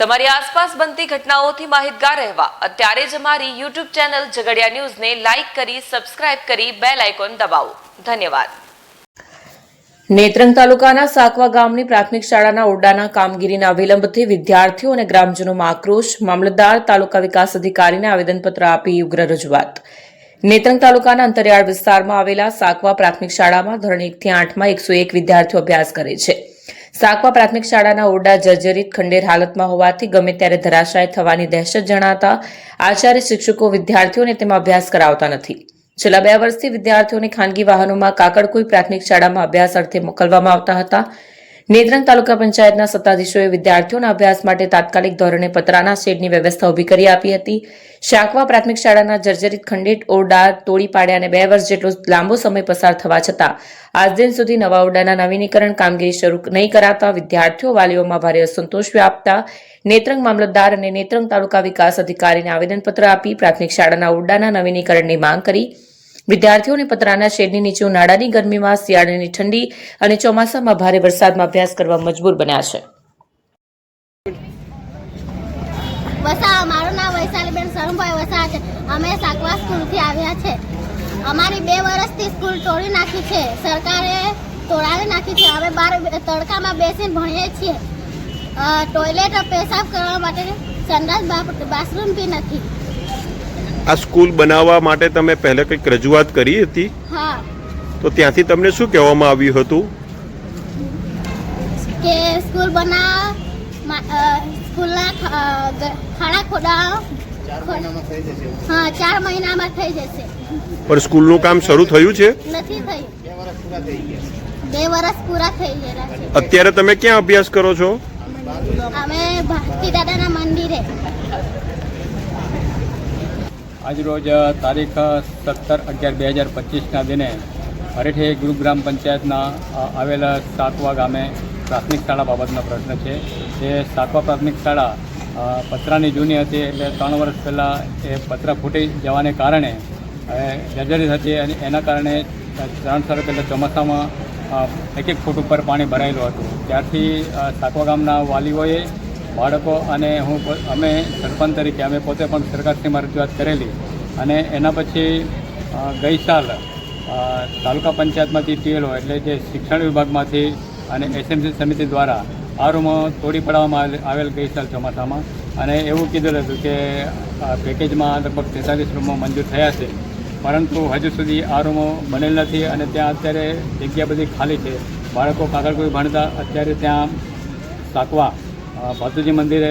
તમારી આસપાસ બનતી ઘટનાઓથી માહિતગાર રહેવા. અત્યારે જ અમારી યુટ્યુબ ચેનલ ઝઘડિયા ન્યૂઝને લાઇક કરી, સબસ્ક્રાઇબ કરી, બેલ આઇકોન દબાવો. ધન્યવાદ. નેત્રંગ તાલુકાના સાકવા ગામની પ્રાથમિક શાળાના ઓરડાના કામગીરીના વિલંબથી વિદ્યાર્થીઓ અને ગ્રામજનોમાં આક્રોશ. મામલતદાર, તાલુકા વિકાસ અધિકારીને આવેદનપત્ર આપી ઉગ્ર રજૂઆત. નેત્રંગ તાલુકાના અંતરિયાળ વિસ્તારમાં આવેલા સાકવા પ્રાથમિક શાળામાં ધોરણ એકથી આઠમાં એકસો એક વિદ્યાર્થીઓ અભ્યાસ કરે છે. સાકવા પ્રાથમિક શાળાના ઓરડા જર્જરિત ખંડેર હાલતમાં હોવાથી ગમે ત્યારે ધરાશાય થવાની દહેશત જણાતા આચાર્ય શિક્ષકો વિદ્યાર્થીઓને તેમાં અભ્યાસ કરાવતા નથી. છેલ્લા બે વર્ષથી વિદ્યાર્થીઓને ખાનગી વાહનોમાં કાકડકુઈ પ્રાથમિક શાળામાં અભ્યાસ અર્થે મોકલવામાં આવતા હતા. નેત્રંગ તાલુકા પંચાયતના સત્તાધીશોએ વિદ્યાર્થીઓના અભ્યાસ માટે તાત્કાલિક ધોરણે પતરાના શેડની વ્યવસ્થા ઊભી કરી આપી હતી. શાકવા પ્રાથમિક શાળાના જર્જરિત ખંડિત ઓરડા તોડી પાડ્યા અને બે વર્ષ જેટલો લાંબો સમય પસાર થવા છતાં, આજ દિન સુધી નવા ઓરડાના નવીનીકરણ કામગીરી શરૂ નહીં કરાતા વિદ્યાર્થીઓ વાલીઓમાં ભારે અસંતોષ વ્યાપતા નેત્રંગ મામલતદાર અને નેત્રંગ તાલુકા વિકાસ અધિકારીને આવેદનપત્ર આપી પ્રાથમિક શાળાના ઓરડાના નવીનીકરણની માંગ કરી. વિદ્યાર્થીઓને પતરાના શેડની નીચે ઉનાળાની ગરમીમાં શિયાળાની ઠંડી અને ચોમાસામાં ભારે વરસાદમાં અભ્યાસ કરવા મજબૂર બન્યા છે. વસા, મારું નામ વૈશાલીબેન શરણભાઈ વસા છે. અમે સાકવા સ્કૂલથી આવ્યા છે. અમારી બે વર્ષથી સ્કૂલ તોડી નાખી છે. સરકારે તોડાવી નાખી છે. અમે બાર તડકામાં બેસીને ભણીએ છીએ. ટોયલેટ પેશાબ કરવા માટે સંડાસ બાથરૂમ બી નથી. આ સ્કૂલ બનાવવા માટે તમે પહેલા કંઈક રજૂઆત કરી હતી? હા. તો ત્યાંથી તમને શું કહેવામાં આવ્યું હતું? કે સ્કૂલ બનાવ સ્કૂલના ખાડા ખોદાવો હા ચાર મહિનામાં થઈ જશે. પણ સ્કૂલનું કામ શરૂ થયું છે? નથી થયું. બે વર્ષ પૂરા થઈ ગયેલા અત્યારે તમે ક્યાં અભ્યાસ કરો છો? અમે ભક્તિ દાદાના મંદિરે. આજરોજ તારીખ સત્તર અગિયાર બે હજાર પચીસના દિને હરેઠે ગુરુગ્રામ પંચાયતના આવેલા સાતવા ગામે પ્રાથમિક શાળા બાબતનો પ્રશ્ન છે. એ સાતવા પ્રાથમિક શાળા પતરાની જૂની હતી એટલે ત્રણ વર્ષ પહેલાં એ પતરા ફૂટી જવાને કારણે જર્જરી હતી અને એના કારણે ત્રણ સાલ પહેલાં ચોમાસામાં એક એક ફૂટ ઉપર પાણી ભરાયેલું હતું. ત્યારથી સાકવા ગામના વાલીઓએ બાળકો અને હું અમે સરપંચ તરીકે, અમે પોતે પણ સરકારશ્રીમાં રજૂઆત કરેલી. અને એના પછી ગઈ સાલ તાલુકા પંચાયતમાંથી ટીએલઓ એટલે જે શિક્ષણ વિભાગમાંથી અને એસએમસી સમિતિ દ્વારા આ રૂમો તોડી પાડવામાં આવેલ- ગઈ સાલ ચોમાસામાં. અને એવું કીધેલું હતું કે પેકેજમાં લગભગ તેતાલીસ રૂમો મંજૂર થયા છે. પરંતુ હજુ સુધી આ રૂમો બનેલ નથી અને ત્યાં અત્યારે જગ્યા બધી ખાલી છે. બાળકો કાગળ કોઈ ભણતા, અત્યારે ત્યાં સાકવા ભાતુજી મંદિરે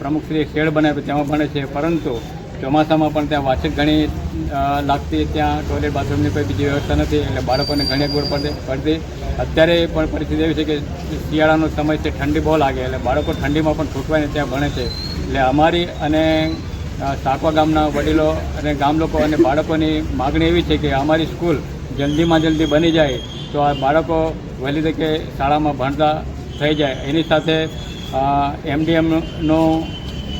પ્રમુખશ્રી શેડ બનાવ્યો તેમાં ભણે છે, પરંતુ ચોમાસામાં પણ ત્યાં વાચક ઘણી લાગતી ત્યાં ટોયલેટ બાથરૂમની કોઈ બીજી વ્યવસ્થા નથી, એટલે બાળકોને ઘણી અગવડ પડતી. અત્યારે પણ પરિસ્થિતિ એવી છે કે શિયાળાનો સમય છે, ઠંડી બહુ લાગે, એટલે બાળકો ઠંડીમાં પણ છૂટવાઈને ત્યાં ભણે છે. એટલે અમારી અને સાકવા ગામના વડીલો અને ગામ લોકો અને બાળકોની માગણી એવી છે કે અમારી સ્કૂલ જલ્દીમાં જલ્દી બની જાય, તો આ બાળકો વહેલી તકે શાળામાં ભણતા થઈ જાય. એની સાથે એમડીએમનો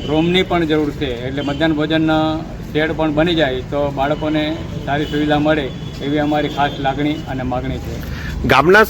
રૂમની પણ જરૂર છે. એટલે મધ્યાહન ભોજનના શેડ પણ બની જાય તો બાળકોને સારી સુવિધા મળે એવી અમારી ખાસ લાગણી અને માગણી છે. ગામના